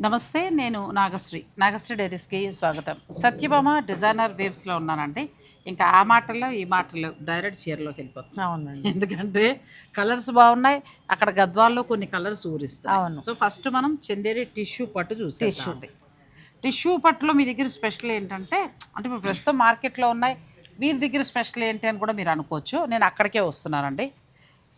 నమస్తే నేను నాగశ్రీ. నాగశ్రీ డైరీస్కి స్వాగతం. సత్యభామ డిజైనర్ వేవ్స్లో ఉన్నానండి. ఇంకా ఆ మాటల్లో ఈ మాటల్లో డైరెక్ట్ చీరలోకి వెళ్ళిపోతాం అవునండి. ఎందుకంటే కలర్స్ బాగున్నాయి. అక్కడ గద్వాల్లో కొన్ని కలర్స్ ఊరిస్తాయి. అవును. సో ఫస్ట్ మనం చందేరి టిష్యూ పట్టు చూసేసామండి టిష్యూ పట్టులో మీ దగ్గర స్పెషల్ ఏంటంటే అంటే ఇప్పుడు ప్రస్తుతం మార్కెట్లో ఉన్నాయి. వీరి దగ్గర స్పెషల్ ఏంటి అని కూడా మీరు అనుకోవచ్చు. నేను అక్కడికే వస్తున్నానండి.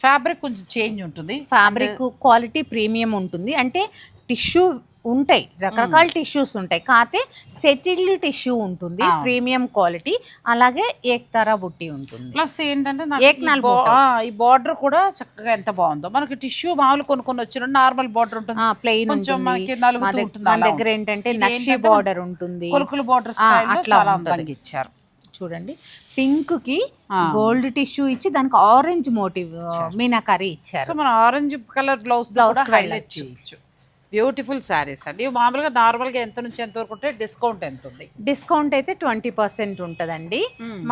ఫ్యాబ్రిక్ కొంచెం చేంజ్ ఉంటుంది. ఫ్యాబ్రిక్ క్వాలిటీ ప్రీమియం ఉంటుంది. అంటే టిష్యూ ఉంటాయి. రకరకాల టిష్యూస్ ఉంటాయి. కాకపోతే సెటిల్డ్ టిష్యూ ఉంటుంది. ప్రీమియం క్వాలిటీ అలాగే ఏక్తారా బుట్టి ఉంటుంది. ప్లస్ ఏంటంటే ఈ బార్డర్ కూడా చక్కగా ఎంత బాగుందో. మనకి టిష్యూ మామూలు కొన్ని కొన్ని వచ్చిన నార్మల్ బార్డర్ ఉంటుంది. ప్లెయిన్ మన దగ్గర. ఏంటంటే నక్షి బార్డర్ ఉంటుంది. కొలుకులు బార్డర్ అట్లా ఇచ్చారు. చూడండి. పింక్కి. గోల్డ్ టిష్యూ ఇచ్చి దానికి ఆరెంజ్ మోటివ్ మీనాకరీ ఇచ్చారు. మన orange colour blouse Blouse beautiful saris అండి. మామూలుగా నార్మల్గా ఎంత నుంచి ఎంత వరకు ఉంటే డిస్కౌంట్ ఎంత ఉంది? డిస్కౌంట్ అయితే ట్వంటీ పర్సెంట్ ఉంటుందండి.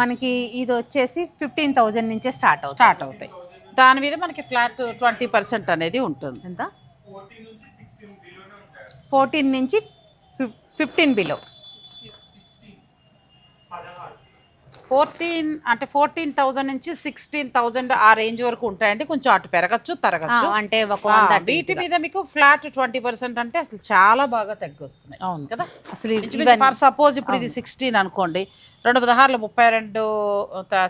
మనకి ఇది వచ్చేసి ఫిఫ్టీన్ థౌజండ్ నుంచే స్టార్ట్ అవుతుంది. స్టార్ట్ అవుతాయి. దాని మీద మనకి ఫ్లాట్ ట్వంటీ పర్సెంట్ అనేది ఉంటుంది. ఎంత? ఫోర్టీన్ నుంచి ఫిఫ్టీన్ బిలో. ఫోర్టీన్ అంటే ఫోర్టీన్ థౌజండ్ నుంచి సిక్స్టీన్ థౌజండ్ ఆ రేంజ్ వరకు ఉంటాయండి. కొంచెం అటు పెరగచ్చు తరగచ్చు. అంటే ఒక వీటి. మీద మీకు ఫ్లాట్ ట్వంటీ పర్సెంట్ అంటే అసలు చాలా బాగా తగ్గి వస్తున్నాయి అవును. కదా? అసలు ఫర్ సపోజ్ ఇప్పుడు ఇది సిక్స్టీన్ అనుకోండి రెండు పదహారులు ముప్పై రెండు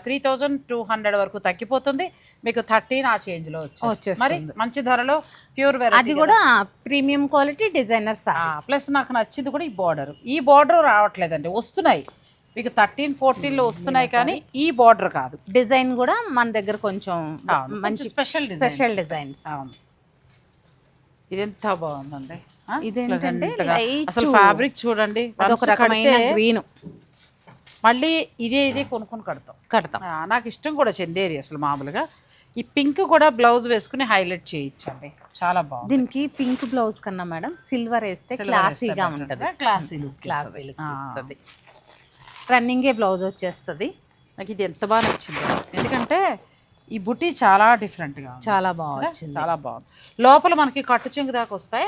త్రీ థౌజండ్ టూ హండ్రెడ్ వరకు తగ్గిపోతుంది. మీకు థర్టీన్ ఆ చేంజ్లో వచ్చేస్తుంది. మరి మంచి ధరలో ప్యూర్ అది వెరైటీ కూడా premium quality designer sir. Plus నాకు నచ్చింది కూడా ఈ బార్డర్. ఈ బార్డర్ రావట్లేదండి వస్తున్నాయి. మీకు థర్టీన్ ఫోర్టీన్లో వస్తున్నాయి కానీ ఈ బార్డర్ కాదు. డిజైన్ కూడా మన దగ్గర కొంచెం మంచి designs. స్పెషల్ డిజైన్స్ అవును. ఇది ఎంత బాగుందండి? ఇదేంటంటే అసలు ఫ్యాబ్రిక్ చూడండి రకమైన గ్రీన్ మళ్ళీ ఇదే ఇదే కొనుక్కొని కడతాం. కడతాం. నాకు ఇష్టం కూడా చందేరి అసలు మామూలుగా. ఈ పింక్ కూడా బ్లౌజ్ వేసుకుని హైలైట్ చేయించండి. చాలా బాగుంది. దీనికి పింక్ బ్లౌజ్ కన్నా మేడం సిల్వర్ వేస్తే క్లాసీగా ఉంటుంది. క్లాసీ లుక్ క్లాసీ లుక్ ఇస్తుంది. రన్నింగే బ్లౌజ్ వచ్చేస్తుంది. నాకు ఇది ఎంత బాగా నచ్చింది. ఎందుకంటే ఈ బుట్టి చాలా డిఫరెంట్గా చాలా బాగా వచ్చింది చాలా బాగుంది. లోపల మనకి కట్టు చెంగు దాకా వస్తాయి?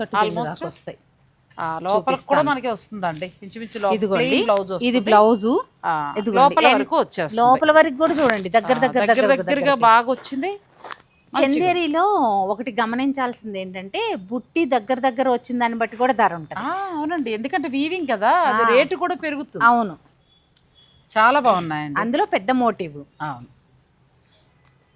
కట్టు చెంగు దాకా వస్తాయి. ఆ, లోపల కూడా మనకి వస్తుందండి. ఇంచుమించు బ్లౌజ్ ఇది బ్లౌజు. లోపల వరకు వచ్చేస్తుంది. లోపల వరకు కూడా చూడండి. దగ్గర దగ్గర దగ్గర దగ్గరగా బాగా వచ్చింది. చందేరిలో ఒకటి గమనించాల్సింది ఏంటంటే బుట్టి దగ్గర దగ్గర వచ్చిన దాన్ని బట్టి కూడా ధర ఉంటుంది. అవునండి. ఎందుకంటే వీవింగ్ కదా అది రేటు కూడా పెరుగుతుంది. అవును. చాలా బాగున్నాయండి. అందులో పెద్ద మోటివ్. అవును.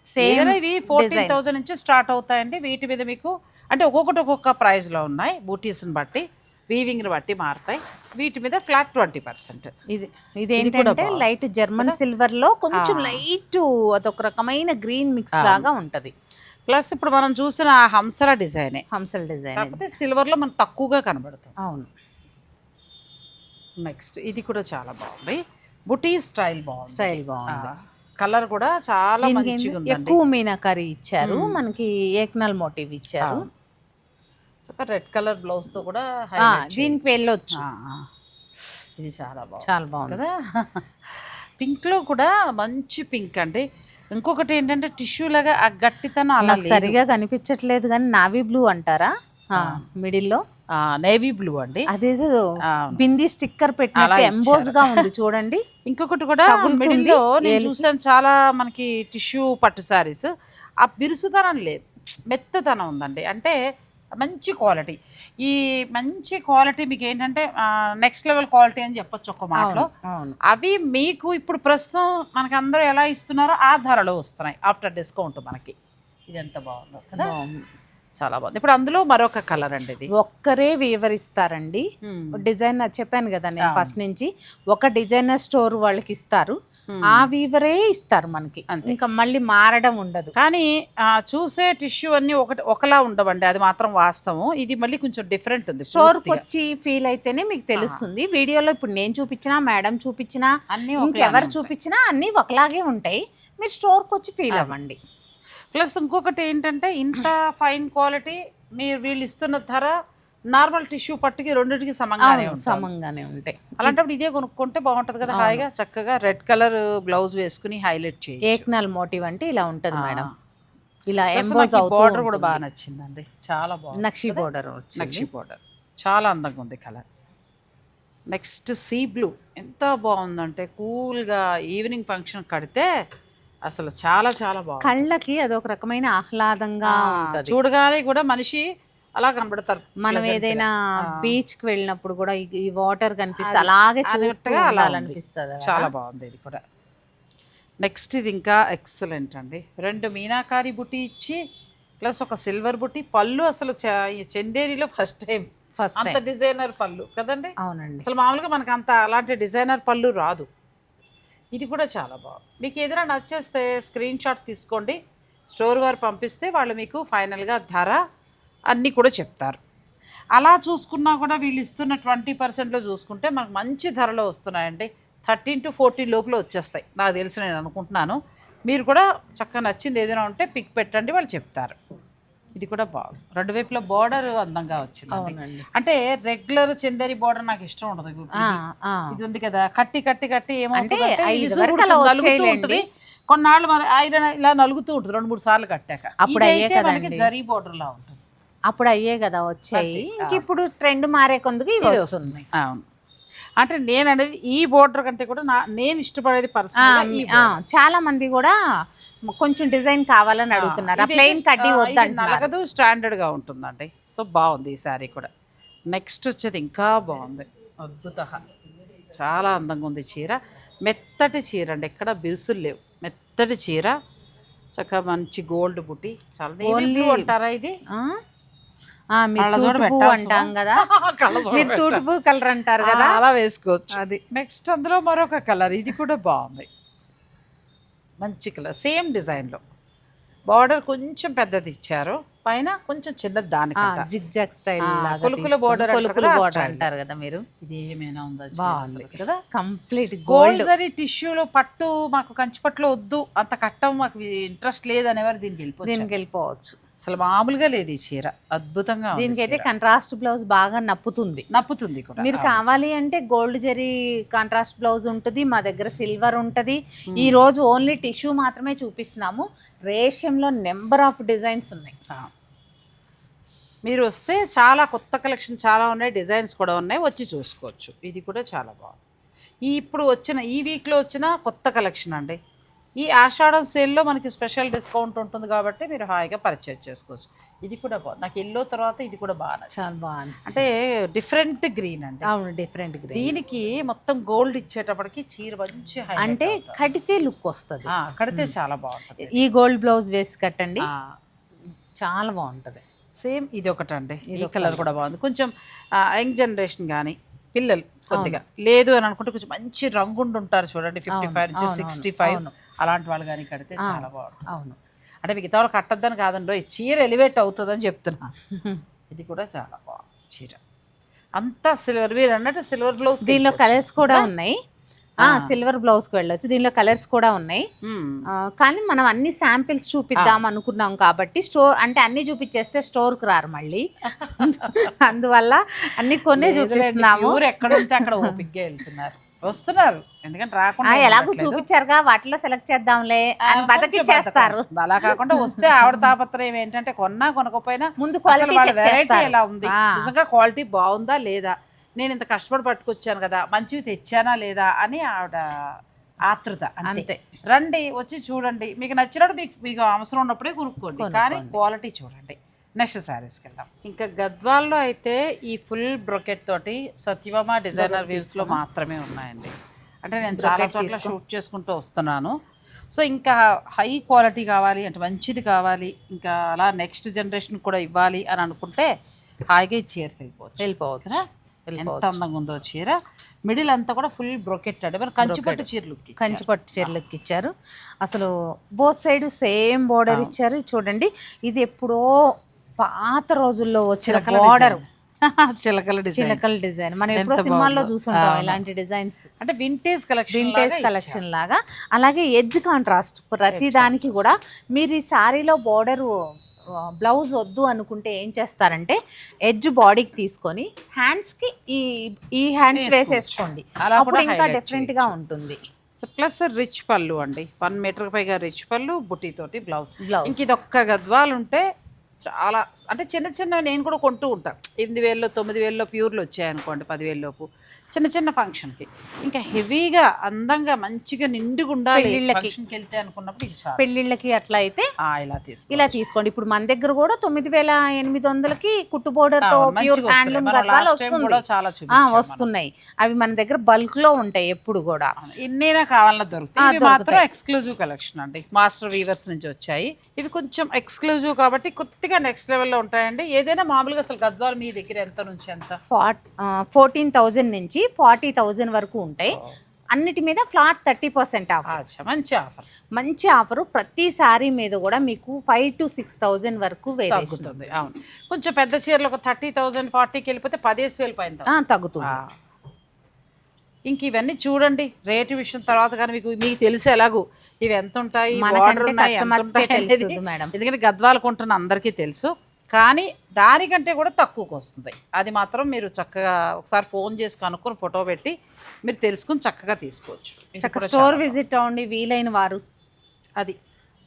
సేమ్ ఇవి ఫోర్టీన్ థౌసండ్ నుంచి స్టార్ట్ అవుతాయండి. వీటి మీద మీకు అంటే ఒక్కొక్కటి ఒక్కొక్క ప్రైస్లో ఉన్నాయి. బూటీస్ని బట్టి వీవింగ్ని బట్టి మారుతాయి. వీటి మీద ఫ్లాట్ ట్వంటీ పర్సెంట్ ఇది ఇదేంటంటే లైట్ జర్మన్ సిల్వర్లో కొంచెం లైట్ అదొక రకమైన గ్రీన్ మిక్స్ లాగా ఉంటది. ప్లస్ ఇప్పుడు మనం చూసిన హంసల డిజైనే. హంసల్ డిజైన్. కాకపోతే సిల్వర్లో మనకు తక్కువగా కనబడుతుంది. అవును. నెక్స్ట్ ఇది కూడా చాలా బాగుంది. బుటీ స్టైల్ బాగుంది. స్టైల్ బాగుంది. కలర్ కూడా చాలా మంచిగా ఎక్కువ మీనాకరీ ఇచ్చారు. మనకి ఏక్నల్ మోటివ్ ఇచ్చారు. రెడ్ కలర్ బ్లౌజ్తో కూడా దీనికి వెళ్ళొచ్చు. ఇది చాలా బాగుంది. చాలా బాగుంది. కదా? పింక్లో కూడా మంచి పింక్ అండి. ఇంకొకటి ఏంటంటే టిష్యూ లాగా ఆ గట్టితనం అలా నాకు సరిగా కనిపించట్లేదు కానీ నావీ బ్లూ అంటారా? మిడిల్లో నేవీ బ్లూ అండి. అదేదో ఆ, బింది స్టిక్కర్ పెట్టినట్టు ఎంబోజ్గా ఉంది చూడండి. ఇంకొకటి కూడా తగులుతుంది మిడిల్లో నేను చూసాను చాలా మనకి టిష్యూ పట్టు సారీస్ ఆ బిరుసుతనం లేదు. మెత్తదనం ఉందండి. అంటే మంచి క్వాలిటీ. ఈ మంచి క్వాలిటీ మీకు ఏంటంటే నెక్స్ట్ లెవెల్ క్వాలిటీ అని చెప్పొచ్చు ఒక మాటలో. అవి మీకు ఇప్పుడు ప్రస్తుతం మనకి అందరూ ఎలా ఇస్తున్నారో ఆ ధరలో వస్తున్నాయి. ఆఫ్టర్ డిస్కౌంట్ మనకి. ఇది ఎంత బాగుందో కదా. చాలా బాగుంది. ఇప్పుడు అందులో మరొక కలర్ అండి ఇది. ఒక్కరే వివరిస్తారండి. డిజైనర్ చెప్పాను కదా నేను ఫస్ట్ నుంచి. ఒక డిజైనర్ స్టోర్ వాళ్ళకి ఇస్తారు. ఆ వీవరే ఇస్తారు మనకి. ఇంకా మళ్ళీ మారడం ఉండదు. కానీ ఆ, చూసే టిష్యూ అన్ని ఒకటి ఒకలా ఉండవండి. అది మాత్రం వాస్తవం. ఇది మళ్ళీ కొంచెం డిఫరెంట్ ఉంది. స్టోర్ వచ్చి ఫీల్ అయితేనే మీకు తెలుస్తుంది. వీడియోలో ఇప్పుడు నేను చూపించినా మేడం చూపించినా అన్నీ ఇంకెవరు చూపించినా అన్నీ ఒకలాగే ఉంటాయి. మీరు స్టోర్కి వచ్చి ఫీల్ అవ్వండి. ప్లస్ ఇంకొకటి ఏంటంటే ఇంత ఫైన్ క్వాలిటీ మీరు వీళ్ళు ఇస్తున్న ధర నార్మల్ టిష్యూ పట్టుకి రెండింటికి సమంగానే సమంగానే ఉంటాయి. అలాంటప్పుడు ఇదే కొనుక్కుంటే బాగుంటది కదా హాయిగా చక్కగా రెడ్ కలర్ బ్లౌజ్ వేసుకుని హైలైట్ చేయి ఏక్నల్ మోటివ్ అంటే ఇలా ఉంటది మేడం. ఇలా ఎంబోజ్ బార్డర్ కూడా. బాగా నచ్చిందండి. చాలా బాగుంది. నక్షి బోర్డర్ నక్షి బార్డర్ చాలా అందంగా ఉంది కలర్ నెక్స్ట్ సీ బ్లూ ఎంత బాగుందంటే కూల్గా ఈవినింగ్ ఫంక్షన్ కడితే అసలు చాలా చాలా బాగుంది. కళ్ళకి అదొక రకమైన ఆహ్లాదంగా ఉంటది. చూడగానే కూడా మనిషి అలా కనబడతారు మనం. ఏదైనా. బీచ్కి వెళ్ళినప్పుడు కూడా ఈ- వాటర్ కనిపిస్తే అలాగే చూస్తూ అలా ఉంది. ఉండాలనిపిస్తుంది చాలా బాగుంది ఇది కూడా. నెక్స్ట్ ఇది ఇంకా ఎక్సలెంట్ అండి. రెండు మీనాకారి బుట్టి ఇచ్చి ప్లస్ ఒక సిల్వర్ బుట్టి పళ్ళు అసలు చందేరిలో ఫస్ట్ టైం ఫస్ట్ అంత డిజైనర్ పళ్ళు కదండి? అవునండి. అసలు మామూలుగా మనకు అంత అలాంటి డిజైనర్ పళ్ళు రాదు. ఇది కూడా చాలా బాగుంది. మీకు ఏదైనా నచ్చేస్తే స్క్రీన్ షాట్ తీసుకోండి. స్టోర్ వారు పంపిస్తే వాళ్ళు మీకు ఫైనల్గా ధర అన్నీ కూడా చెప్తారు. అలా చూసుకున్నా కూడా వీళ్ళు ఇస్తున్న ట్వంటీ పర్సెంట్లో చూసుకుంటే మనకు మంచి ధరలో వస్తున్నాయండి. థర్టీన్ టు ఫోర్టీన్ లోపల వచ్చేస్తాయి. నాకు తెలిసి నేను అనుకుంటున్నాను. మీరు కూడా చక్కగా నచ్చింది ఏదైనా ఉంటే పిక్ పెట్టండి వాళ్ళు చెప్తారు. ఇది కూడా బాగుంది రెండు వైపుల బార్డర్ అందంగా వచ్చింది అంటే రెగ్యులర్ చందేరి బార్డర్ నాకు ఇష్టం ఉండదు. ఇది. ఉంది కదా కట్టి కట్టి కట్టి ఏమవుతుంది కొన్నాళ్ళు మన ఐరన్ ఇలా నలుగుతూ ఉంటుంది రెండు మూడు సార్లు కట్టాక. అప్పుడు మనకి. జరీ బార్డర్ లా ఉంటుంది. అప్పుడు అయ్యే కదా వచ్చాయి. ఇంక ఇప్పుడు ట్రెండ్ మారే కొందుకు ఇవి వస్తుంది. అవును. అంటే నేను అనేది ఈ బోర్డర్ కంటే కూడా నా నేను ఇష్టపడేది పర్సనల్ చాలా మంది కూడా కొంచెం డిజైన్ కావాలని అడుగుతున్నారు. ప్లెయిన్ కడ్డీ నలగదు స్టాండర్డ్గా ఉంటుందండి. సో బాగుంది ఈ శారీ కూడా. నెక్స్ట్ వచ్చేది ఇంకా బాగుంది. అద్భుత. చాలా అందంగా ఉంది చీర. మెత్తటి చీర అండి. ఎక్కడ బిరుసులు లేవు. మెత్తటి చీర. చక్కగా మంచి గోల్డ్ బుట్టి. చాలా అంటారా ఇది? మీరు తూటుపు అంటాం కదా. మీరు. తూటుపు కలర్ అంటారు కదా. అలా వేసుకోవచ్చు. అది. నెక్స్ట్ అందులో మరొక కలర్. ఇది కూడా బాగుంది. మంచి కలర్. సేమ్ డిజైన్లో బార్డర్ కొంచెం పెద్దది ఇచ్చారు. పైన కొంచెం చిన్నది దానికంట జిగ్ స్టైల్ కొలుకుల అంటారు కొలుకుల style. అంటారు కదా మీరు. ఇది ఏమైనా ఉందా బాగుంది. కదా. కంప్లీట్ గోల్డ్ జరీ టిష్యూలో పట్టు మాకు కంచి పట్టులో వద్దు. అంత కట్టం మాకు ఇంట్రెస్ట్ లేదు అనేవారు దీనికి వెళ్ళిపోతుంది దీనికి వెళ్ళిపోవచ్చు. అసలు మామూలుగా లేదు ఈ చీర. అద్భుతంగా దీనికైతే. కంట్రాస్ట్ బ్లౌజ్ బాగా నప్పుతుంది. నప్పుతుంది కూడా. మీరు కావాలి అంటే గోల్డ్ జరీ కాంట్రాస్ట్ బ్లౌజ్ ఉంటుంది మా దగ్గర సిల్వర్ ఉంటుంది. ఈ రోజు ఓన్లీ టిష్యూ మాత్రమే చూపిస్తున్నాము. రేషియంలో నెంబర్ ఆఫ్ డిజైన్స్ ఉన్నాయి. మీరు వస్తే చాలా కొత్త కలెక్షన్ చాలా ఉన్నాయి డిజైన్స్ కూడా ఉన్నాయి వచ్చి చూసుకోవచ్చు. ఇది కూడా చాలా బాగుంది. ఈ ఇప్పుడు వచ్చిన ఈ వీక్లో వచ్చిన కొత్త కలెక్షన్ అండి. ఈ ఆషాఢం సేల్లో మనకి స్పెషల్ డిస్కౌంట్ ఉంటుంది కాబట్టి మీరు హాయిగా పర్చేజ్ చేసుకోవచ్చు. ఇది కూడా బాగుంది నాకు ఎల్లో తర్వాత ఇది కూడా బాగా. చాలా బాగుంది అంటే డిఫరెంట్ గ్రీన్ అండి. అవును డిఫరెంట్ గ్రీన్. దీనికి మొత్తం గోల్డ్ ఇచ్చేటప్పటికి చీర మంచి అంటే. కడితే లుక్ వస్తుంది. కడితే చాలా బాగుంటుంది. ఈ గోల్డ్ బ్లౌజ్ వేసి కట్టండి. చాలా బాగుంటది. సేమ్ ఇది ఒకటండి ఈ కలర్ కూడా బాగుంది. కొంచెం యంగ్ జనరేషన్ కానీ పిల్లలు కొద్దిగా. లేదు అని అనుకుంటే కొంచెం మంచి రంగుండి ఉంటారు చూడండి. ఫిఫ్టీ ఫైవ్ నుంచి సిక్స్టీ ఫైవ్. అలాంటి వాళ్ళు కానీ కడితే చాలా బాగుంటుంది. అవును. అంటే మిగతా వాళ్ళు కట్టద్దని కాదండి. ఈ చీర ఎలివేట్ అవుతుందని చెప్తున్నా. ఇది కూడా చాలా బాగుంది చీర. అంతా సిల్వర్ మీరు అన్నట్టు సిల్వర్ బ్లౌజ్ దీనిలో కలర్స్ కూడా ఉన్నాయి. ఆ సిల్వర్ బ్లౌజ్కి వెళ్ళొచ్చు. దీనిలో కలర్స్ కూడా ఉన్నాయి. కానీ మనం అన్ని శాంపిల్స్ చూపిద్దాం అనుకున్నాం కాబట్టి స్టోర్ అంటే అన్ని చూపించేస్తే స్టోర్కు రారు మళ్ళీ. అందువల్ల అన్ని కొన్నే చూపిస్తున్నాము. ఊరు ఎక్కడ ఉంటే అక్కడ ఓపిక్గా వెళ్తున్నారు. వస్తున్నారు. ఎందుకంటే రాకుండా ఎలాగో. చూపించారుగా వాటిలో సెలెక్ట్ చేద్దాంలే అని బతకం వస్తుంది. అలా కాకుండా వస్తే ఆవిడ తాపత్రయం ఏంటంటే కొన్నా కొనకపోయినా ముందు క్వాలిటీ వెరైటీ చేస్తారు. ఎలా ఉంది. నిజంగా క్వాలిటీ బాగుందా లేదా? నేను ఇంత కష్టపడి పట్టుకొచ్చాను కదా మంచివి తెచ్చానా లేదా అని ఆవిడ ఆతృత అంతే. అంతే. రండి వచ్చి చూడండి. మీకు నచ్చినట్టు మీకు మీకు అవసరం ఉన్నప్పుడే కొనుక్కోండి. కానీ క్వాలిటీ చూడండి. నెక్స్ట్ శారీస్కి వెళ్దాం. ఇంకా గద్వాల్లో అయితే ఈ ఫుల్ బ్రొకెట్ తోటి సత్యభామ డిజైనర్ వ్యూస్లో మాత్రమే ఉన్నాయండి. అంటే నేను చాలా చోట్ల షూట్ చేసుకుంటూ వస్తున్నాను. సో ఇంకా హై క్వాలిటీ కావాలి అంటే మంచిది కావాలి ఇంకా అలా నెక్స్ట్ జనరేషన్ కూడా ఇవ్వాలి అని అనుకుంటే హాయిగా ఈ చీరకి వెళ్ళిపోవచ్చు. వెళ్ళిపోవచ్చు. ఎంత అందంగా ఉందో చీర. మిడిల్ అంతా కూడా ఫుల్ బ్రొకెట్ అంటే మరి కంచిపట్టు చీరలు కంచిపట్టు చీరలకు ఇచ్చారు. అసలు బోత్ సైడ్ సేమ్ బోర్డర్ ఇచ్చారు. చూడండి ఇది ఎప్పుడో పాత రోజుల్లో వచ్చిన బోర్డర్ చిలకల డిజైన్. చిలకల డిజైన్. మనం ఎప్పుడో సినిమాల్లో. చూసుంటాం. ఇలాంటి డిజైన్స్. అంటే వింటేజ్ కలెక్షన్ వింటేజ్ కలెక్షన్ లాగా. అలాగే ఎడ్జ్ కాంట్రాస్ట్ ప్రతి దానికి కూడా మీరు ఈ సారీలో బోర్డర్ బ్లౌజ్ వద్దు అనుకుంటే ఏం చేస్తారంటే ఎడ్జ్ బాడీకి తీసుకొని హ్యాండ్స్కి ఈ ఈ హ్యాండ్స్ వేసేసుకోండి. అప్పుడు ఇంకా highlight డిఫరెంట్గా ఉంటుంది. సో ప్లస్ రిచ్ పళ్ళు అండి. వన్ మీటర్ పైగా రిచ్ పళ్ళు బుట్టితోటి బ్లౌజ్ బ్లౌజ్ ఇంక ఇది ఒక్క గద్వాలు ఉంటే చాలా అంటే చిన్న చిన్న నేను కూడా కొంటూ ఉంటాను ఎనిమిది వేల్లో తొమ్మిది వేల్లో ప్యూర్లు వచ్చాయనుకోండి పదివేల లోపు. చిన్న చిన్న ఫంక్షన్కి. ఇంకా హెవీగా అందంగా మంచిగా నిండుగా ఉండాలి పెళ్ళిళ్ళకి. ఫంక్షన్కి వెళ్తే అనుకున్నప్పుడు ఇది చాలు. పెళ్ళిళ్ళకి అట్లా అయితే ఆ, ఇలా తీసుకో ఇలా తీసుకోండి. ఇప్పుడు మన దగ్గర కూడా తొమ్మిది వేల ఎనిమిది వందలకి కుట్టు బోర్డర్తో అవును, ప్యూర్ మంచిగా హ్యాండ్లూమ్ వస్తున్నాయి. మన గద్వాలు last time వస్తుంది. కూడా చాలా ఆ, చూపించాం మనం. వస్తున్నాయి. అవి మన దగ్గర బల్క్లో ఉంటాయి ఎప్పుడు కూడా. ఇన్నైనా కావాలన్నా దొరుకుతాయి. ఇవి మాత్రం. ఎక్స్క్లూజివ్ కలెక్షన్ అండి. మాస్టర్ వీవర్స్ నుంచి వచ్చాయి. ఇవి కొంచెం ఎక్స్క్లూజివ్ కాబట్టి కొద్దిగా నెక్స్ట్ లెవెల్లో ఉంటాయండి. ఏదైనా మామూలుగా అసలు గద్వాలు మీ దగ్గర ఎంత నుంచి ఎంత? ఫార్ట్ ఫోర్టీన్ థౌజండ్ నుంచి ఫార్టీ థౌజండ్ వరకు ఉంటాయి. అన్నిటి మీద ఫ్లాట్ థర్టీ పర్సెంట్ ఆఫ్ అచ్చా మంచి ఆఫర్. మంచి ఆఫర్. ప్రతి సారీ మీద కూడా మీకు ఫైవ్ టు సిక్స్ థౌజండ్ వరకు తగ్గుతుంది అవును. కొంచెం పెద్ద చీరలు ఒక థర్టీ థౌజండ్ ఫార్టీకి వెళ్ళిపోతే పదేసి వేలు పైన తగ్గుతుంది. ఇంక ఇవన్నీ చూడండి రేటు విషయం తర్వాత కానీ మీకు మీకు తెలిసి ఎలాగూ ఇవి ఎంత ఉంటాయి. ఎందుకంటే గద్వాలు కొంటున్న అందరికీ తెలుసు. కానీ దానికంటే కూడా తక్కువకి వస్తుంది అది మాత్రం మీరు చక్కగా ఒకసారి ఫోన్ చేసి కనుక్కొని ఫోటో పెట్టి మీరు తెలుసుకుని చక్కగా తీసుకోవచ్చు. ఇది చక్క కూడా స్టోర్ విజిట్ అవ్వండి వీలైన వారు. అది.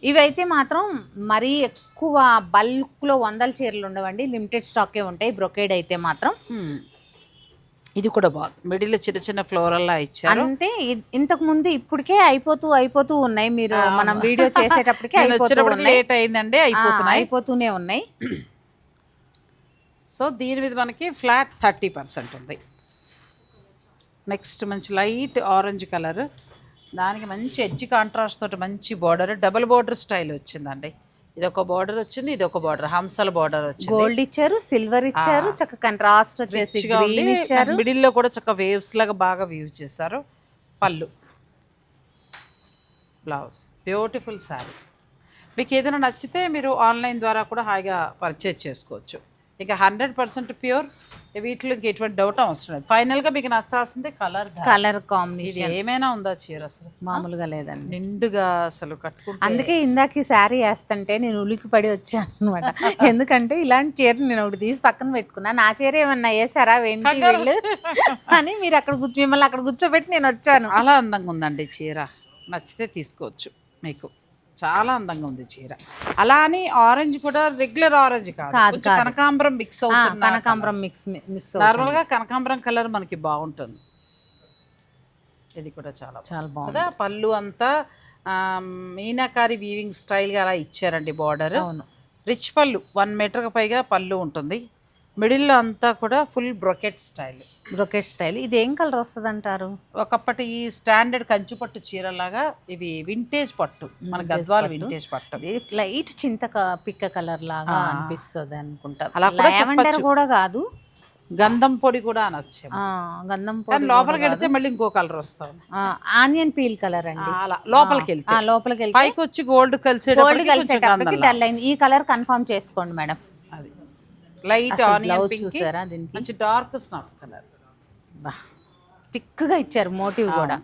ఇవైతే మాత్రం మరీ ఎక్కువ బల్క్లో వందల చీరలు ఉండవండి. లిమిటెడ్ స్టాకే ఉంటాయి. బ్రొకేడ్ అయితే మాత్రం. ఇది కూడా బాగుంది. మిడిల్ చిన్న చిన్న ఫ్లోరల్లా ఇచ్చారు. అంటే ఇంతకు ముందు ఇప్పటికే అయిపోతూ అయిపోతూ ఉన్నాయి. మీరు మనం వీడియో చేసేటప్పటికే అయిపోతూ లేట్ అయిందండి అయిపోతున్నాయి. అయిపోతూనే ఉన్నాయి. సో దీని మీద మనకి ఫ్లాట్ థర్టీ పర్సెంట్ ఉంది. నెక్స్ట్ మంచి లైట్ ఆరెంజ్ కలర్ దానికి మంచి ఎడ్జ్ కాంట్రాస్ట్ తోటి మంచి బార్డర్ డబుల్ బార్డర్ స్టైల్ వచ్చిందండి. ఇది ఒక బార్డర్ వచ్చింది ఇది ఒక బార్డర్ హంసల బార్డర్ వచ్చింది. గోల్డ్ ఇచ్చారు సిల్వర్ ఇచ్చారు చక్క కంట్రాస్ట్ వచ్చేసి గ్రీన్ ఇచ్చారు. మిడిల్లో కూడా చక్క వేవ్స్ లాగా బాగా వ్యూ చేశారు. పళ్ళు. బ్లౌజ్ బ్యూటిఫుల్ శారీ మీకు ఏదైనా నచ్చితే మీరు ఆన్లైన్ ద్వారా కూడా హాయిగా పర్చేజ్ చేసుకోవచ్చు. ఇక హండ్రెడ్ పర్సెంట్ ప్యూర్ వీటిలో ఇంక ఎటువంటి డౌట్ అవసరం లేదు. ఫైనల్గా మీకు నచ్చాల్సిందే కలర్ కలర్ కాంబినేషన్ ఏమైనా ఉందా చీర అసలు? మామూలుగా లేదండి. నిండుగా అసలు కట్టుకుంటే అందుకే ఇందాక ఈ శారీ వేస్తుంటే నేను ఉలికి పడి వచ్చాను అనమాట ఎందుకంటే ఇలాంటి చీర నేను ఒకటి తీసి పక్కన పెట్టుకున్నా. నా చీర ఏమన్నా వేసారా? ఏంటి వీళ్ళు అని మీరు అక్కడ మిమ్మల్ని అక్కడ కూర్చోబెట్టి నేను వచ్చాను. చాలా అందంగా ఉందండి చీర. నచ్చితే తీసుకోవచ్చు మీకు. చాలా అందంగా ఉంది చీర. అలా అని ఆరెంజ్ కూడా రెగ్యులర్ ఆరెంజ్ కాదు. కనకాంబరం మిక్స్ అవుతుంది కనకాంబరం మిక్స్ మిక్స్ నార్మల్గా కనకాంబరం కలర్ మనకి బాగుంటుంది. ఇది కూడా చాలా. చాలా బాగుంది. పళ్ళు అంతా మీనాకారి వీవింగ్ స్టైల్గా అలా ఇచ్చారండి బార్డర్ అవును. రిచ్ పళ్ళు వన్ మీటర్ పైగా పళ్ళు ఉంటుంది. మిడిల్లో అంతా కూడా full brocade style. Brocade style. ఇది ఏం కలర్ వస్తుంది అంటారు ఒకప్పటి ఈ స్టాండర్డ్ కంచు పట్టు చీరలాగా ఇవి వింటేజ్ పట్టు. మన గద్వాల వింటేజ్ పట్టు. లైట్ చింత పిక్క కలర్ లాగా. అనిపిస్తుంది అనుకుంటా. అలా కూడా లావెండర్ చెప్పొచ్చు. కూడా కాదు. గంధం పొడి కూడా అనొచ్చు గంధం పొడి లోపలికి వెళ్తే మళ్ళీ ఇంకో కలర్ వస్తుంది. ఆనియన్ పీల్ కలర్ అండి. అలా లోపలికి వెళ్తే. లోపలికి వెళ్తే పైకి వచ్చి గోల్డ్ గోల్డ్ కొంచెం కలిసేటప్పటికి గంధంలా. డల్ అయింది. ఈ కలర్ కన్ఫర్మ్ చేసుకోండి మేడం. లైట్ ఆనియన్ పింక్ చూసారా దీనికి? మంచి డార్క్ స్నఫ్ కలర్. బా థిక్గా ఇచ్చారు మోటివ్ కూడా.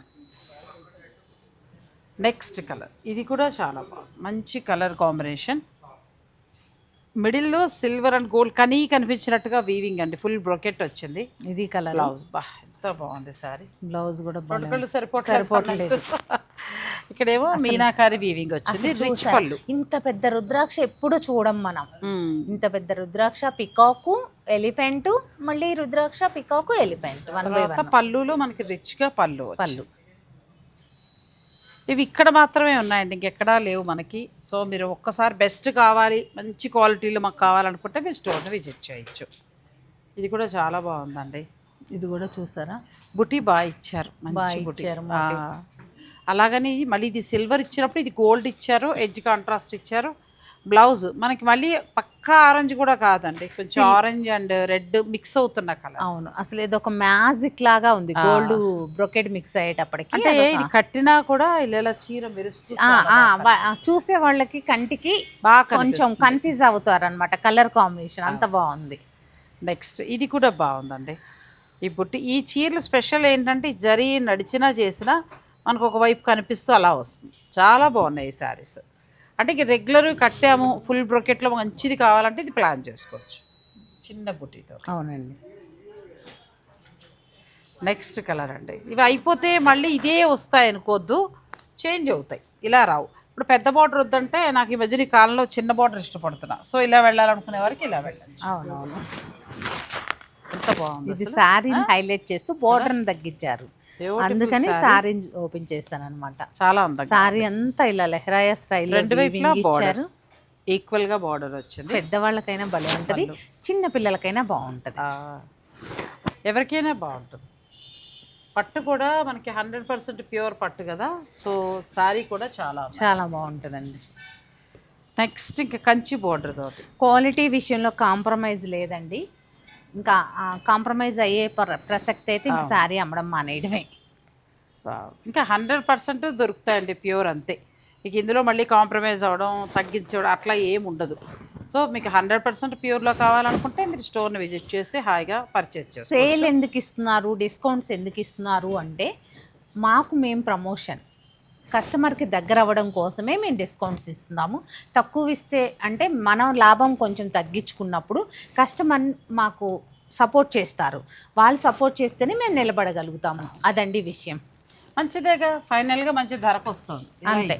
Next colour. ఇది కూడా చాలా బాగుంది మంచి కలర్ కాంబినేషన్. మిడిల్లో సిల్వర్ అండ్ గోల్డ్ కనీ కనిపించినట్టుగా వీవింగ్ అండి. ఫుల్ బ్రొకెట్ వచ్చింది. ఇది కలర్. బ్లౌజ్ బా ఎంత బాగుంది సారీ. బ్లౌజ్ కూడా సరిపోవట్లేదు. ఇక్కడేమో మీనాకారి వీవింగ్ వచ్చింది రిచ్? పళ్ళు. ఇంత పెద్ద రుద్రాక్ష ఎప్పుడు చూడం మనం. ఇంత పెద్ద రుద్రాక్ష పికాకు ఎలిఫెంట్ మళ్ళీ రుద్రాక్ష పికాకు ఎలిఫెంట్ పళ్ళులో మనకి రిచ్గా పళ్ళు వచ్చి. పళ్ళు. ఇవి ఇక్కడ మాత్రమే ఉన్నాయండి ఇంకెక్కడా లేవు మనకి. సో మీరు ఒక్కసారి బెస్ట్ కావాలి మంచి క్వాలిటీలో మాకు కావాలనుకుంటే మీరు స్టోర్ని విజిట్ చేయొచ్చు. ఇది కూడా చాలా బాగుందండి. ఇది కూడా చూసారా? బుటీ బాగా ఇచ్చారు మంచి బుటీ. అలాగని మళ్ళీ ఇది సిల్వర్ ఇచ్చినప్పుడు ఇది గోల్డ్ ఇచ్చారు ఎడ్జ్ కాంట్రాస్ట్ ఇచ్చారు. బ్లౌజ్ మనకి మళ్ళీ పక్కా ఆరెంజ్ కూడా కాదండి. కొంచెం ఆరెంజ్ అండ్ రెడ్ మిక్స్ అవుతున్న కలర్ అవును. అసలు ఇది ఒక మ్యాజిక్ లాగా ఉంది. గోల్డ్ బ్రొకెట్ మిక్స్ అయ్యేటప్పటికి అంటే ఇది కట్టినా కూడా ఇలా చీర మెరుస్తూ ఆ, చాలా ఆ, బాగా వా- చూసే వాళ్ళకి కంటికి బాగా కొంచెం. కన్ఫ్యూజ్ అవుతారు అనమాట కలర్ కాంబినేషన్ అంత బాగుంది. నెక్స్ట్ ఇది కూడా బాగుందండి. ఈ బుట్టి ఈ చీరలు స్పెషల్ ఏంటంటే జరీ నడిచినా చేసినా మనకు ఒకవైపు కనిపిస్తూ అలా వస్తుంది. చాలా బాగున్నాయి ఈ శారీస్. అంటే ఇక రెగ్యులర్ కట్టాము ఫుల్ బ్రొకెట్లో మంచిది కావాలంటే ఇది ప్లాన్ చేసుకోవచ్చు. చిన్న బుట్టితో అవునండి. నెక్స్ట్ కలర్ అండి. ఇవి అయిపోతే మళ్ళీ ఇదే వస్తాయి అనుకోవద్దు చేంజ్ అవుతాయి. ఇలా రావు. ఇప్పుడు పెద్ద బార్డర్ వద్దంటే నాకు ఈ మధ్యన ఈ కాలంలో చిన్న బార్డర్ ఇష్టపడుతున్నా. సో ఇలా వెళ్ళాలనుకునే వారికి ఇలా వెళ్ళచ్చు. అవునవును. ఎంత బాగుంది ఇది శారీని హైలైట్ చేస్తూ బోర్డర్ తగ్గించారు. అందుకని. శారీ ఓపెన్ చేశాను అనమాట చాలా అందంగా శారీ అంతా ఇలా లెహరాయ స్టైల్ రెండు వైపులా బార్డర్ ఇచ్చారు. ఈక్వల్గా బార్డర్ వచ్చింది. పెద్దవాళ్ళకైనా భలే ఉంటది చిన్న పిల్లలకైనా బాగుంటది. ఎవరికైనా బాగుంటుంది. పట్టు కూడా మనకి హండ్రెడ్ పర్సెంట్ ప్యూర్ పట్టు కదా సో శారీ కూడా చాలా చాలా బాగుంటుందండి. నెక్స్ట్ ఇంకా కంచి బార్డర్ తోటి. క్వాలిటీ విషయంలో కాంప్రమైజ్ లేదండి. ఇంకా కాంప్రమైజ్ అయ్యే ప్ర- ప్రసక్తి అయితే ఇంకా శారీ అమ్మడం మానేయడమే. ఇంకా హండ్రెడ్ పర్సెంట్ దొరుకుతాయండి ప్యూర్ అంతే. ఇక ఇందులో మళ్ళీ కాంప్రమైజ్ అవ్వడం తగ్గించడం అట్లా ఏం ఉండదు. సో మీకు హండ్రెడ్ పర్సెంట్ ప్యూర్లో కావాలనుకుంటే మీరు స్టోర్ని విజిట్ చేసి హాయిగా పర్చేజ్ చేసుకోవచ్చు. సేల్ ఎందుకు ఇస్తున్నారు డిస్కౌంట్స్ ఎందుకు ఇస్తున్నారు అంటే మాకు మేము ప్రమోషన్. కస్టమర్కి దగ్గర అవ్వడం కోసమే మేము డిస్కౌంట్స్ ఇస్తున్నాము. తక్కువ ఇస్తే అంటే మనం లాభం కొంచెం తగ్గించుకున్నప్పుడు కస్టమర్ మాకు సపోర్ట్ చేస్తారు. వాళ్ళు సపోర్ట్ చేస్తేనే మేము నిలబడగలుగుతాము. అదండి విషయం. మంచిదేగా ఫైనల్గా మంచి ధరకు వస్తుంది అంతే.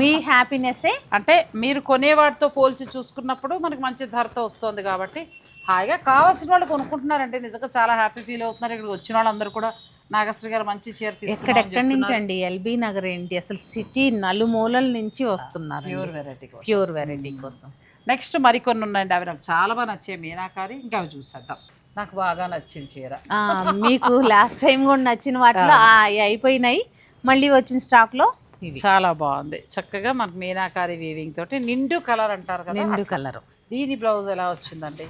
మీ హ్యాపీనెస్సే? అంటే మీరు కొనేవాటితో పోల్చి చూసుకున్నప్పుడు మనకి మంచి ధరతో వస్తుంది కాబట్టి హాయిగా కావాల్సిన వాళ్ళు కొనుక్కుంటున్నారంటే నిజంగా చాలా హ్యాపీ ఫీల్ అవుతున్నారు. ఇక్కడ వచ్చిన వాళ్ళందరూ కూడా నాగశ్రీ గారు మంచి చీర ఎక్కడెక్కడి నుంచి అండి ఎల్బీ నగర్ ఏంటి? అసలు సిటీ నలుమూలల నుంచి వస్తున్నారు ప్యూర్ వెరైటీ ప్యూర్ వెరైటీ కోసం. నెక్స్ట్ మరికొన్ని ఉన్నాయండి. అవి నాకు చాలా బాగా నచ్చాయి మీనాకారి. ఇంకా అవి చూసేద్దాం. నాకు బాగా నచ్చింది చీర. మీకు లాస్ట్ టైం కూడా నచ్చిన వాటిలో అయిపోయినాయి. మళ్ళీ వచ్చిన స్టాక్లో ఇవి. చాలా బాగుంది. చక్కగా మనకు మీనాకారి వీవింగ్ తోటి నిండు కలర్ అంటారు కదా నిండు కలర్ దీని బ్లౌజ్ ఎలా వచ్చిందండి?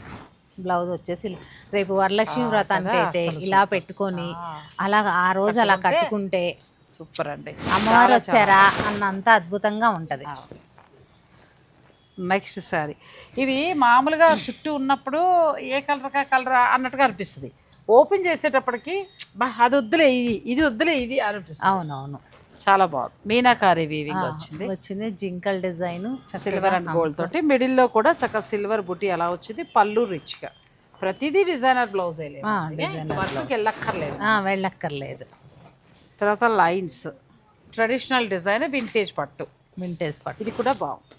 బ్లౌజ్ వచ్చేసి రేపు వరలక్ష్మి వ్రతానికి అయితే ఇలా పెట్టుకొని అలా ఆ రోజు అలా కట్టుకుంటే సూపర్ అండి. అమ్మవారు వచ్చారా అన్నంత అద్భుతంగా ఉంటది. నెక్స్ట్ సారీ. ఇవి మామూలుగా చుట్టూ ఉన్నప్పుడు ఏ కలర్ కా కలర్ అన్నట్టుగా అనిపిస్తుంది. ఓపెన్ చేసేటప్పటికి బా అది వద్దులే ఇది ఇది వద్దులే ఇది అనిపిస్తుంది. అవునవును. చాలా బాగుంది. మీనాకారి వీవింగ్ వచ్చింది. వచ్చింది. జింకల్ డిజైన్ సిల్వర్ అండ్ గోల్డ్ తోటి. మిడిల్లో కూడా చక్కగా సిల్వర్ బుట్టి ఎలా వచ్చింది. పళ్ళు రిచ్గా ప్రతిదీ డిజైనర్ బ్లౌజ్ వెళ్ళక్కర్లేదు. వెళ్ళక్కర్లేదు. తర్వాత లైన్స్ ట్రెడిషనల్ డిజైన్ వింటేజ్ పట్టు. వింటేజ్ పట్టు. ఇది కూడా బాగుంది.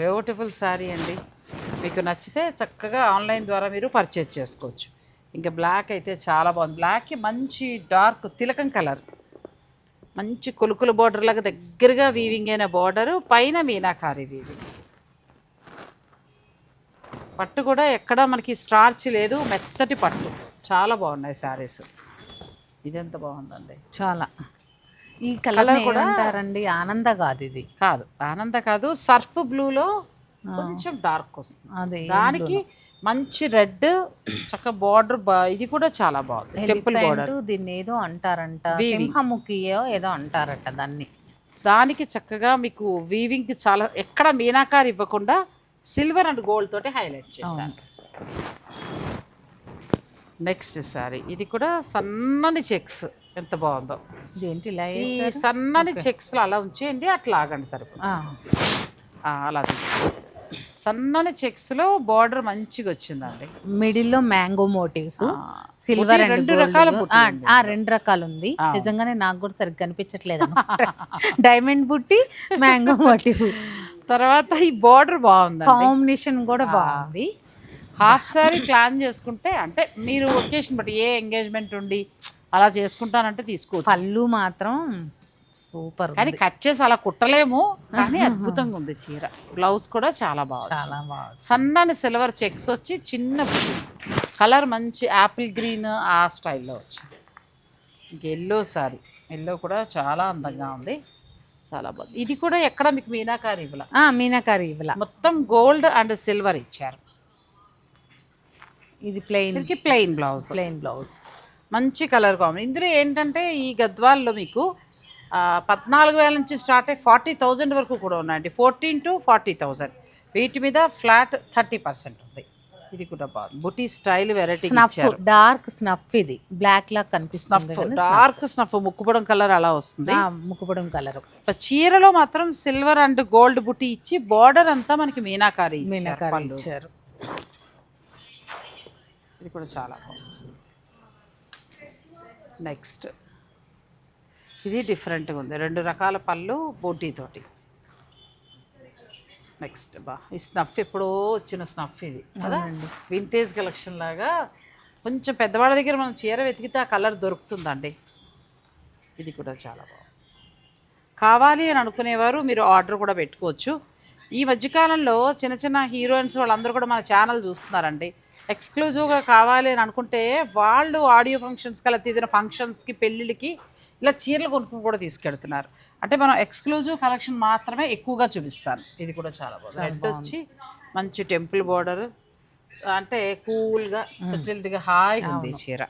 బ్యూటిఫుల్ శారీ అండి. మీకు నచ్చితే చక్కగా ఆన్లైన్ ద్వారా మీరు పర్చేజ్ చేసుకోవచ్చు. ఇంకా బ్లాక్ అయితే చాలా బాగుంది. బ్లాక్కి మంచి డార్క్ తిలకం కలర్ మంచి కొలుకుల బార్డర్ లాగా దగ్గరగా వీవింగ్ అయిన బార్డరు పైన మీనాకారి వీవింగ్ పట్టు కూడా ఎక్కడ మనకి స్టార్చ్ లేదు మెత్తటి పట్టు. చాలా బాగున్నాయి శారీస్ ఇదెంత బాగుందండి? చాలా. ఈ కలర్ కూడా అంటారండి ఆనంద కాదు ఇది. కాదు. ఆనంద కాదు సర్ఫ్ బ్లూలో కొంచెం డార్క్ వస్తుంది. అదే దానికి మంచి రెడ్ చక్క బార్డర్ ఇది కూడా చాలా బాగుంది. Temple border. దీన్ని ఏదో అంటారంట. సింహముఖియో ఏదో అంటారట దాన్ని. దానికి చక్కగా మీకు వీవింగ్ చాలా ఎక్కడ మీనాకారి ఇవ్వకుండా సిల్వర్ అండ్ గోల్డ్ తోటి హైలైట్ చేశాను నెక్స్ట్ సారీ ఇది కూడా సన్నని చెక్స్ ఎంత బాగుందో. ఇదేంటి ఇలా ఈ సన్నని చెక్స్ అలా ఉంచేయండి అట్లా ఆగండి ఆ, అలా. సన్నని చెక్స్లో బార్డర్ మంచిగా వచ్చిందండి మిడిల్లో మ్యాంగో మోటివ్స్ సిల్వర్ రెండు రకాల. ఆ రెండు రకాలు ఉంది నిజంగానే నాకు కూడా సరిగ్గా కనిపించట్లేదు డైమండ్ బుట్టి మ్యాంగో మోటివ్. తర్వాత ఈ బార్డర్ బాగుంది కాంబినేషన్ కూడా బాగుంది. హాఫ్ సారీ ప్లాన్ చేసుకుంటే అంటే మీరు ఒకేషన్ బట్టి ఏ ఎంగేజ్మెంట్ ఉండి అలా చేసుకుంటానంటే తీసుకోవచ్చు. పళ్ళు మాత్రం సూపర్ కానీ కట్ చేసి అలా కుట్టలేము కానీ అద్భుతంగా ఉంది చీర. బ్లౌజ్ కూడా చాలా బాగుంది చాలా బాగుంది సన్నని సిల్వర్ చెక్స్ వచ్చి చిన్న కలర్ మంచి యాపిల్ గ్రీన్ ఆ స్టైల్లో వచ్చింది. Yellow sorry. ఎల్లో కూడా చాలా అందంగా ఉంది. చాలా బాగుంది. ఇది కూడా ఎక్కడ మీకు మీనాకారి ఇవ్వాల? మీనాకారి ఇవ్వల. మొత్తం గోల్డ్ అండ్ సిల్వర్ ఇచ్చారు. ఇది plain. Plain blouse. Plain blouse. మంచి కలర్ కాంబినేషన్. ఇందులో ఏంటంటే ఈ గద్వాల్లో మీకు పద్నాలుగు వేల నుంచి స్టార్ట్ అయ్యి ఫార్టీ థౌజండ్ వరకు కూడా ఉన్నాయండి. Fourteen to forty thousand. వీటి మీద ఫ్లాట్ థర్టీ పర్సెంట్ ఉంది. ఇది కూడా బాగుంది. బుటీ స్టైల్ వెరైటీ డార్క్ స్నఫ్ ఇది. బ్లాక్ లా కనిపిస్తుంది కానీ డార్క్ స్నఫ్ ముక్కుపడం కలర్ అలా వస్తుంది. ఆ, ముక్కుపొడం కలర్. చీరలో మాత్రం సిల్వర్ అండ్ గోల్డ్ బుట్టి ఇచ్చి బార్డర్ అంతా మనకి మీనాకారి మీనాకారి. ఇచ్చారు. ఇది కూడా చాలా బాగుంది. నెక్స్ట్ ఇది డిఫరెంట్గా ఉంది. రెండు రకాల పళ్ళు బోటీతోటి నెక్స్ట్ బా ఈ స్నఫ్ ఎప్పుడో వచ్చిన స్నఫ్ ఇది కదా? వింటేజ్ కలెక్షన్ లాగా కొంచెం పెద్దవాళ్ళ దగ్గర మనం చీర వెతికితే ఆ కలర్ దొరుకుతుందండి. ఇది కూడా చాలా బాగుంది. కావాలి అని అనుకునేవారు మీరు ఆర్డర్ కూడా పెట్టుకోవచ్చు. ఈ మధ్యకాలంలో చిన్న చిన్న హీరోయిన్స్ వాళ్ళందరూ కూడా మన ఛానల్ చూస్తున్నారండి. ఎక్స్క్లూజివ్గా కావాలి అని అనుకుంటే వాళ్ళు ఆడియో ఫంక్షన్స్కి అలా తీదిన ఫంక్షన్స్కి పెళ్ళిళ్ళకి ఇలా చీరలు కొనుక్కుని కూడా తీసుకెళ్తున్నారు. అంటే మనం ఎక్స్క్లూజివ్ కలెక్షన్ మాత్రమే ఎక్కువగా చూపిస్తాను ఇది కూడా చాలా బాగుంది. హెడ్ వచ్చి మంచి టెంపుల్ బార్డర్ అంటే కూల్గా సెటిల్డ్గా హాయిగా ఉంది చీర.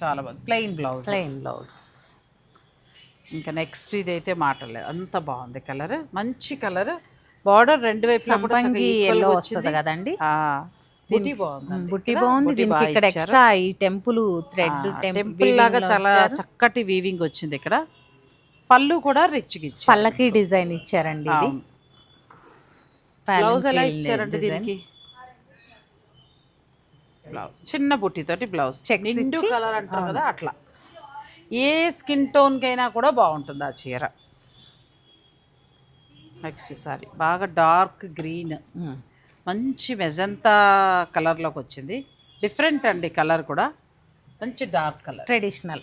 చాలా బాగుంది. ప్లెయిన్ బ్లౌజ్ ప్లెయిన్ బ్లౌజ్ ఇంకా నెక్స్ట్ ఇదైతే మాటలేదు అంత బాగుంది కలర్ మంచి కలర్ బార్డర్ రెండు వైపులా కూడా ఎల్లో వస్తుంది వచ్చింది. కదండి? ఆ, బుటీ బాగుంది బుట్టి బాగుంది. దీనికి ఇక్కడ ఎక్స్ట్రా ఈ టెంపుల్ థ్రెడ్ టెంపుల్ లాగా చాలా చక్కటి వీవింగ్ వచ్చింది ఇక్కడ. పళ్ళు కూడా ఇచ్చారు పల్లకి డిజైన్ ఇచ్చారండి ఇది. బ్లౌజ్ ఎలా ఇచ్చారంటే దీనికి? బ్లౌజ్ చిన్న బుట్టితోటి బ్లౌజ్ నిండు కలర్ అంటారు కదా అట్లా. ఏ స్కిన్ టోన్కైనా కూడా బాగుంటుంది ఆ చీర. నెక్స్ట్ సారీ. బాగా డార్క్ గ్రీన్ మంచి మెజంతా కలర్లోకి వచ్చింది. డిఫరెంట్ అండి కలర్ కూడా. మంచి డార్క్ కలర్. ట్రెడిషనల్.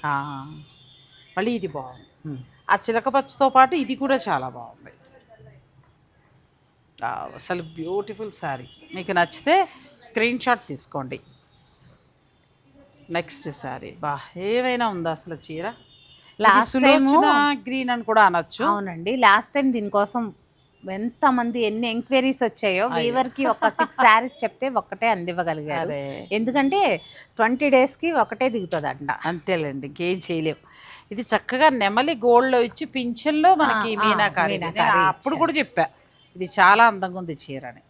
మళ్ళీ ఇది బాగుంది. ఆ చిలక పచ్చతో పాటు ఇది కూడా చాలా బాగుంది. అసలు బ్యూటిఫుల్ శారీ. మీకు నచ్చితే స్క్రీన్ షాట్ తీసుకోండి. నెక్స్ట్ శారీ. బా ఏవైనా ఉందా అసలు చీర? Last time- గ్రీన్ అని కూడా అనొచ్చు. అవునండి. లాస్ట్ టైం దీనికోసం ఎంత మంది ఎన్ని ఎంక్వైరీస్ వచ్చాయో వీవర్కి ఒక సిక్స్ శారీస్ చెప్తే ఒక్కటే అందివ్వగలిగారు. ఎందుకంటే ట్వంటీ డేస్కి ఒకటే దిగుతుంది అంట అంతేలేండి ఇంకేం చేయలేం. ఇది చక్కగా నెమలి గోల్డ్లో ఇచ్చి పింఛన్లో మనకి మీనాకారి అప్పుడు కూడా చెప్పా ఇది చాలా అందంగా ఉంది చీర అని.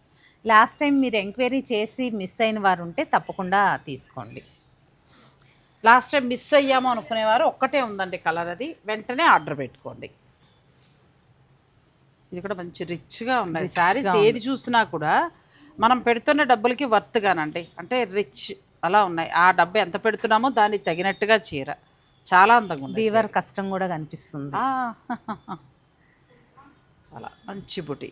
లాస్ట్ టైం మీరు ఎంక్వైరీ చేసి మిస్ అయిన వారు ఉంటే తప్పకుండా తీసుకోండి. లాస్ట్ టైం మిస్ అయ్యాము అనుకునేవారు ఒక్కటే ఉందండి కలర్ అది. వెంటనే ఆర్డర్ పెట్టుకోండి. ఇది కూడా మంచి రిచ్గా ఉన్నాయి. శారీస్ ఏది చూసినా కూడా మనం పెడుతున్న డబ్బులకి వర్త్గానండి అంటే రిచ్ అలా ఉన్నాయి. ఆ డబ్బు ఎంత పెడుతున్నామో దానికి తగినట్టుగా చీర. చాలా అందంగా ఉంది వీవర్ కష్టం కూడా కనిపిస్తుంది. చాలా మంచి బుటి.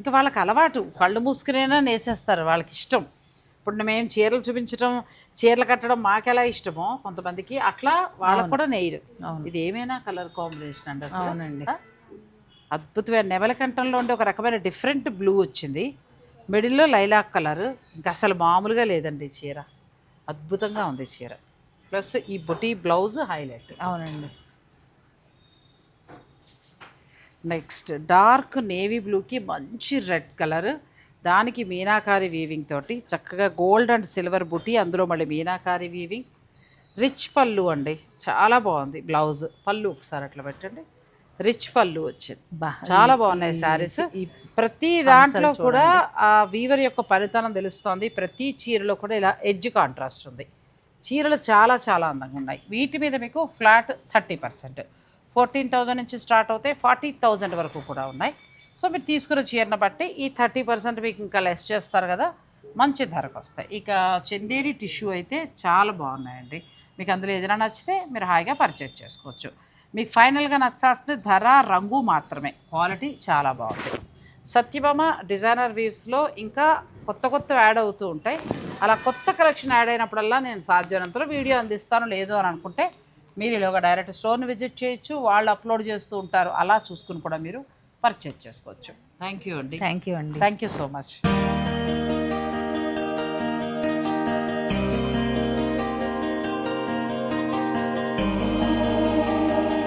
ఇంకా వాళ్ళకి అలవాటు. కళ్ళు మూసుకునేనా నేసేస్తారు వాళ్ళకి ఇష్టం. ఇప్పుడు మేము చీరలు చూపించడం చీరలు కట్టడం మాకెలా ఇష్టమో కొంతమందికి అట్లా వాళ్ళకు కూడా అవును. ఇది ఏమైనా కలర్ కాంబినేషన్ అండి అవునండి. అద్భుతమైన నెమల కంఠంలో ఉండే ఒక రకమైన డిఫరెంట్ బ్లూ వచ్చింది. మిడిల్లో లైలాక్ కలర్. ఇంకా అసలు మామూలుగా లేదండి చీర. అద్భుతంగా ఉంది చీర. ప్లస్ ఈ బుటీ బ్లౌజ్ హైలైట్. అవునండి. నెక్స్ట్ డార్క్ నేవీ బ్లూకి మంచి రెడ్ కలర్. దానికి మీనాకారి వీవింగ్ తోటి చక్కగా గోల్డ్ అండ్ సిల్వర్ బుటీ అందులో మళ్ళీ మీనాకారి వీవింగ్. రిచ్ పళ్ళు అండి. చాలా బాగుంది బ్లౌజ్. పళ్ళు ఒకసారి అట్లా పెట్టండి. రిచ్ పళ్ళు వచ్చింది. చాలా బాగున్నాయి శారీస్. ప్రతి దాంట్లో కూడా ఆ వీవర్ యొక్క పనితనం తెలుస్తోంది. ప్రతి చీరలో కూడా ఇలా ఎడ్జ్ కాంట్రాస్ట్ ఉంది. చీరలు చాలా చాలా అందంగా ఉన్నాయి. వీటి మీద మీకు flat thirty percent. Fourteen thousand నుంచి స్టార్ట్ అవుతాయి ఫార్టీ థౌజండ్ వరకు కూడా ఉన్నాయి. సో మీరు తీసుకున్న చీరను బట్టి ఈ థర్టీ పర్సెంట్ మీకు ఇంకా లెస్ చేస్తారు కదా. మంచి ధరకు వస్తాయి. ఇక చందేరి టిష్యూ అయితే చాలా బాగున్నాయండి. మీకు అందులో ఏదైనా నచ్చితే మీరు హాయిగా పర్చేజ్ చేసుకోవచ్చు. మీకు ఫైనల్గా నచ్చాల్సింది ధర రంగు మాత్రమే. క్వాలిటీ చాలా బాగుంది. సత్యభామ డిజైనర్ వీవ్స్లో ఇంకా కొత్త కొత్త యాడ్ అవుతూ ఉంటాయి. అలా కొత్త కలెక్షన్ యాడ్ అయినప్పుడల్లా నేను సాధ్యమైనంతలో వీడియో అందిస్తాను. లేదు అని అనుకుంటే మీరు ఇలాగ డైరెక్ట్ స్టోర్ని విజిట్ చేయొచ్చు. వాళ్ళు అప్లోడ్ చేస్తూ ఉంటారు. అలా చూసుకుని కూడా మీరు పర్చేజ్ చేసుకోవచ్చు. థ్యాంక్ యూ అండి. థ్యాంక్ యూ అండి. Thank you so much.